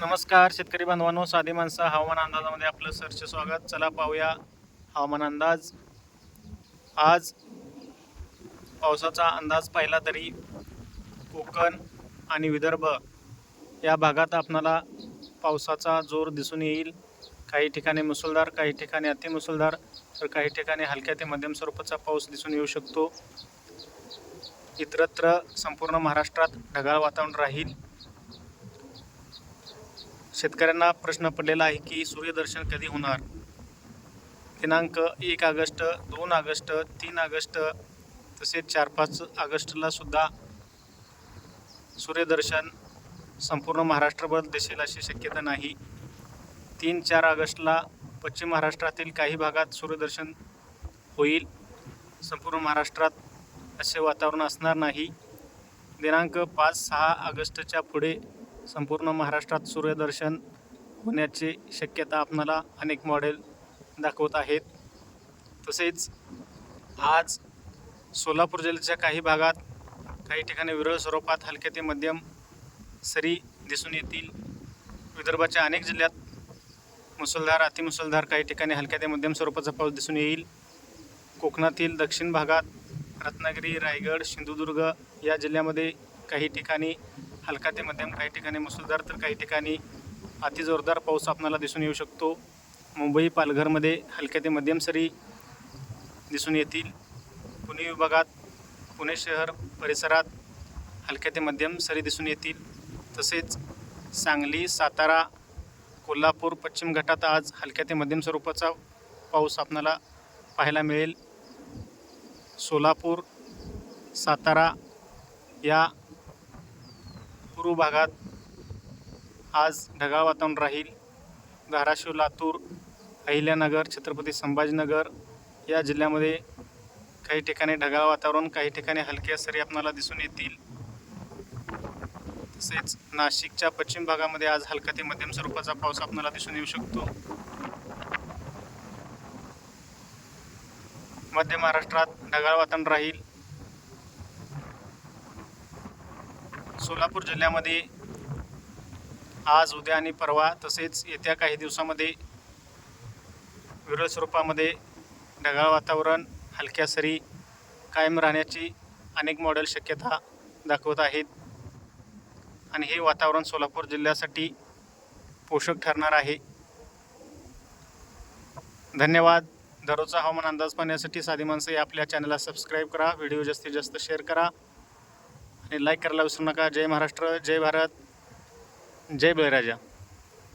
नमस्कार शेतकरी बांधवांनो साधी माणसं हवामान अंदाजामध्ये आपलं सरचे स्वागत. चला पाहूया हवामान अंदाज. आज पावसाचा अंदाज पाहिला तरी कोकण आणि विदर्भ या भागात आपणाला पावसाचा जोर दिसून येईल. काही ठिकाणी मुसळधार काही ठिकाणी अतिमुसळधार तर काही ठिकाणी हलक्या ते मध्यम स्वरूपाचा पाऊस दिसून येऊ शकतो. इतरत्र संपूर्ण महाराष्ट्रात ढगाळ वातावरण राहील. शेतकऱ्यांना प्रश्न पडलेला आहे की सूर्यदर्शन कधी होणार? दिनांक एक ऑगस्ट दोन ऑगस्ट तीन ऑगस्ट तसेच चार पाच ऑगस्टला सुद्धा सूर्यदर्शन संपूर्ण महाराष्ट्रभर दिसेल अशी शक्यता नाही. तीन चार ऑगस्टला पश्चिम महाराष्ट्रातील काही भागात सूर्यदर्शन होईल. संपूर्ण महाराष्ट्रात असे वातावरण असणार नाही. दिनांक पाच सहा ऑगस्टच्या पुढे संपूर्ण महाराष्ट्रात सूर्यदर्शन होण्याची शक्यता आपणाला अनेक मॉडेल दाखवत आहेत. तसेच आज सोलापूर जिल्ह्याच्या काही भागात काही ठिकाणी विरळ स्वरूपात हलके ते मध्यम सरी दिसून येतील. विदर्भाच्या अनेक जिल्ह्यात मुसळधार अतिमुसळधार काही ठिकाणी हलक्या ते मध्यम स्वरूपाचा पाऊस दिसून येईल. कोकणातील दक्षिण भागात रत्नागिरी रायगड सिंधुदुर्ग या जिल्ह्यामध्ये काही ठिकाणी हलका ते मध्यम काही ठिकाणी मुसळधार तर काही ठिकाणी अतिजोरदार पाऊस आपणाला दिसून येऊ शकतो. मुंबई पालघरमध्ये हलक्या ते मध्यम सरी दिसून येतील. पुणे विभागात पुणे शहर परिसरात हलक्या ते मध्यम सरी दिसून येतील. तसेच सांगली सातारा कोल्हापूर पश्चिम घाटात आज हलक्या ते मध्यम स्वरूपाचा पाऊस आपणाला पाहायला मिळेल. सोलापूर सातारा या पूर्व भागात आज ढगाळ वातावरण राहील. धाराशिव लातूर अहिल्यानगर छत्रपती संभाजीनगर या जिल्ह्यामध्ये काही ठिकाणी ढगाळ वातावरण काही ठिकाणी हलक्या सरी आपणाला दिसून येतील. तसेच नाशिकच्या पश्चिम भागामध्ये आज हलका ते मध्यम स्वरूपाचा पाऊस आपणाला दिसून येऊ शकतो. मध्य महाराष्ट्रात ढगाळ वातावरण राहील. सोलापूर जिल्ह्यामध्ये आज उद्या आणि परवा तसेच येत्या काही दिवसामध्ये विरळ स्वरूपामध्ये ढगाळ वातावरण हलक्या सरी कायम राहण्याची अनेक मॉडेल शक्यता दाखवत आहेत. आणि हे वातावरण सोलापूर जिल्ह्यासाठी पोषक ठरणार आहे. धन्यवाद. दररोजचा हवामान अंदाज पाहण्यासाठी साधी माणसं या आपल्या चॅनलला सबस्क्राईब करा. व्हिडिओ जास्तीत जास्त शेअर करा. लाईक करायला विसरू नका. जय महाराष्ट्र जय भारत जय बळीराजा.